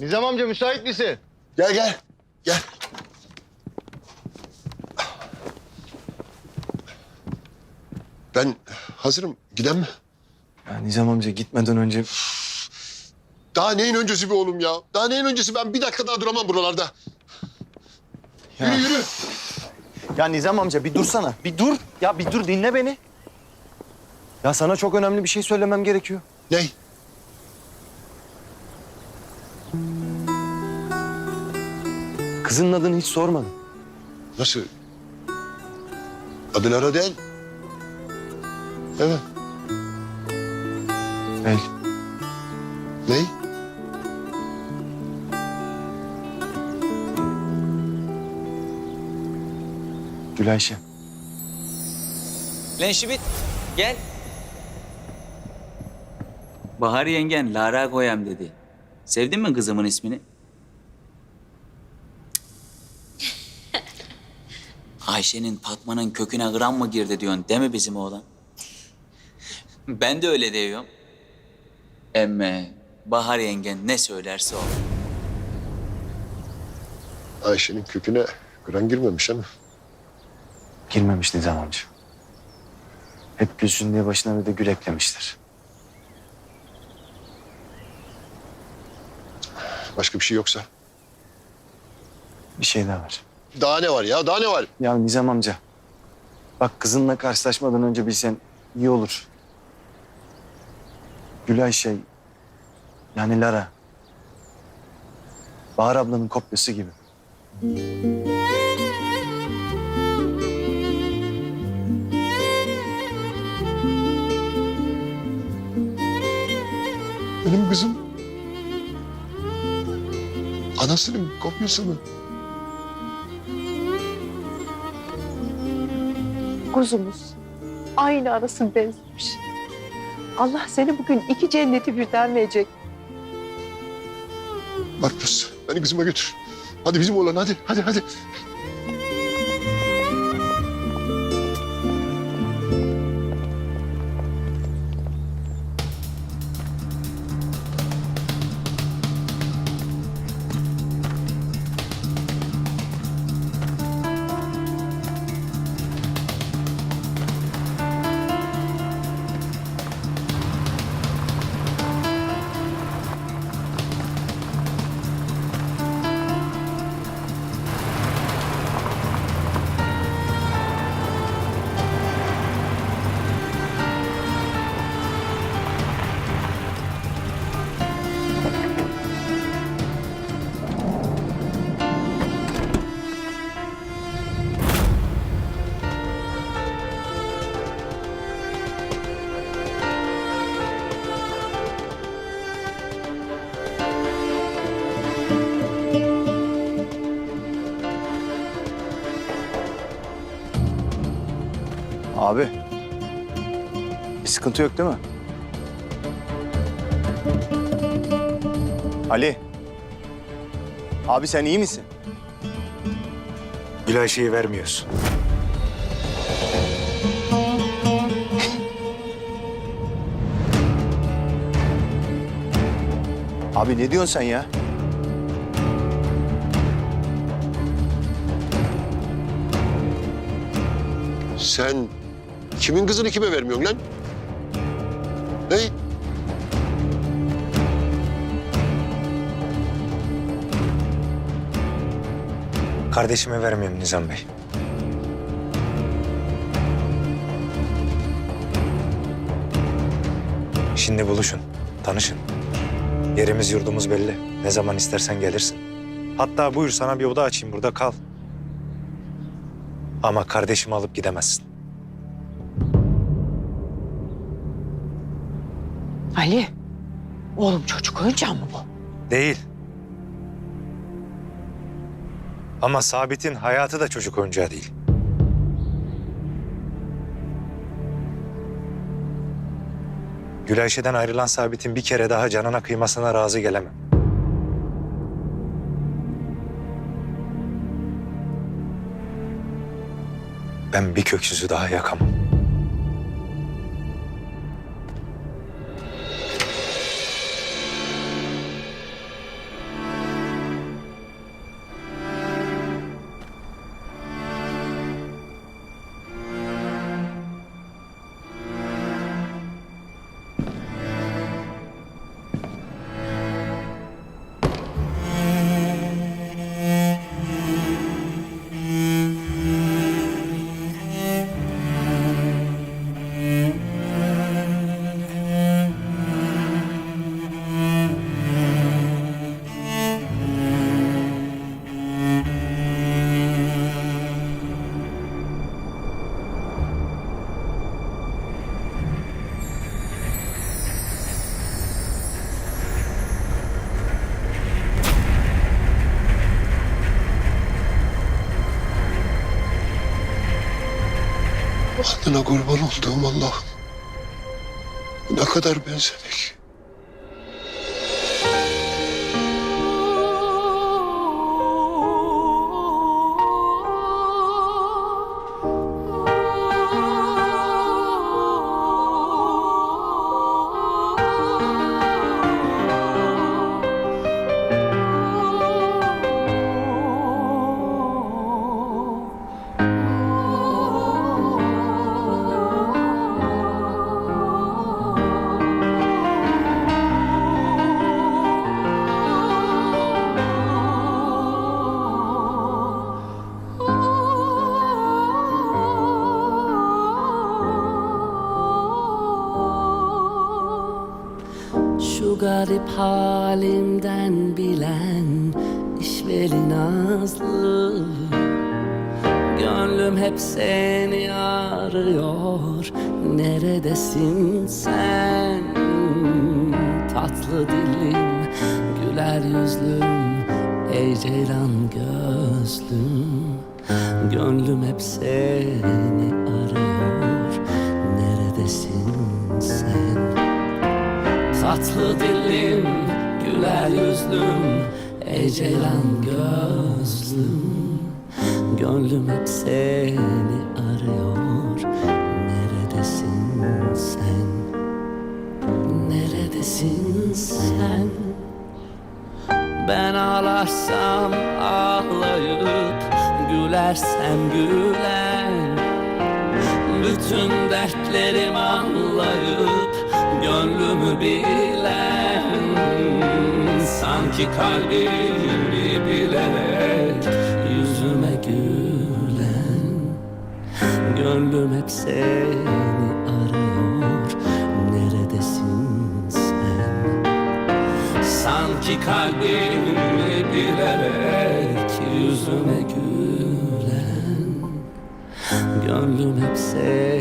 Nizam amca müsait misin? Gel gel. Gel. Ben hazırım. Giden mi? Ya Nizam amca gitmeden önce Daha neyin öncesi be oğlum ya? Daha neyin öncesi? Ben bir dakika daha duramam buralarda. Ya. Yürü yürü. Ya Nizam amca bir dursana. Bir dur. Ya bir dur dinle beni. Ya sana çok önemli bir şey söylemem gerekiyor. Ney? Kızının adını hiç sormadım. Nasıl? Adı Lara değil. Evet. Bey. Ney? Gülayşe. Lan Şibit gel. Bahar yengen Lara koyam dedi. Sevdin mi kızımın ismini? Ayşe'nin Fatma'nın köküne gram mı girdi diyorsun değil mi bizim oğlan? ben de öyle diyorum. Emme Bahar yengen ne söylerse o. Ayşe'nin köküne kıran girmemiş ama. Girmemiş Nizam amca. Hep gülsün diye başına bir de gül eklemişler. Başka bir şey yoksa. Bir şey daha var. Daha ne var ya? Daha ne var? Ya Nizam amca. Bak kızınla karşılaşmadan önce bilsen iyi olur. Gülayşe yani Lara. Bahar ablanın kopyası gibi. Benim kızım. Anasının kopyası mı? Kuzumuz. Aynı arası benzemiş. Allah seni bugün iki cenneti birden verecek. Markus, beni kızıma götür. Hadi bizim oğlan hadi, hadi, hadi. Abi. Bir sıkıntı yok değil mi? Ali. Abi sen iyi misin? Gülayşe'yi vermiyorsun. Abi ne diyorsun sen ya? Sen kimin kızını kime vermiyorsun lan? Ney? Kardeşime vermiyorum Nizam Bey. Şimdi buluşun, tanışın. Yerimiz yurdumuz belli. Ne zaman istersen gelirsin. Hatta buyur sana bir oda açayım burada kal. Ama kardeşimi alıp gidemezsin. Ali, oğlum çocuk oyuncağı mı bu? Değil. Ama Sabit'in hayatı da çocuk oyuncağı değil. Gülayşe'den ayrılan Sabit'in bir kere daha canına kıymasına razı gelemem. Ben bir köksüzü daha yakamam. Adına kurban olduğum Allah'ım. Ne kadar benzedik. Garip halimden bilen işveli nazlı. Gönlüm hep seni arıyor Neredesin sen? Tatlı dilim güler yüzlüm Ey ceylan gözlüm. Gönlüm hep seni arıyor Neredesin sen Tatlı dilim, güler yüzlüm Ey ceylan gözlüm Gönlüm hep seni arıyor Neredesin sen? Neredesin sen? Ben ağlarsam ağlayıp Gülersem gülen bütün dertlerim anlayıp Gönlümü bilen Sanki kalbimi bilerek Yüzüme gülen Gönlüm hep seni arıyor Neredesin sen? Sanki kalbimi bilerek Yüzüme gülen Gönlüm hep seni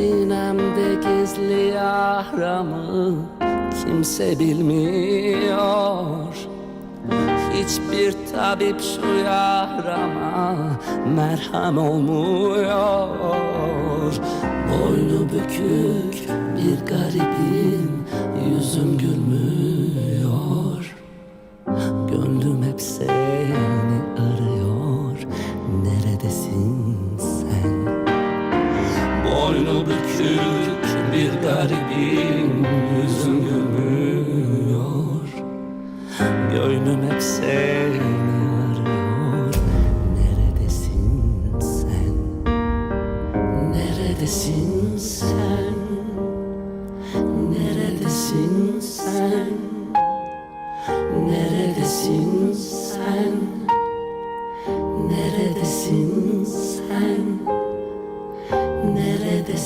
Sinemde gizli yaramı kimse bilmiyor. Hiçbir tabip şu yarama merhem olmuyor. Boynu bükük bir garibim yüzüm gülmüyor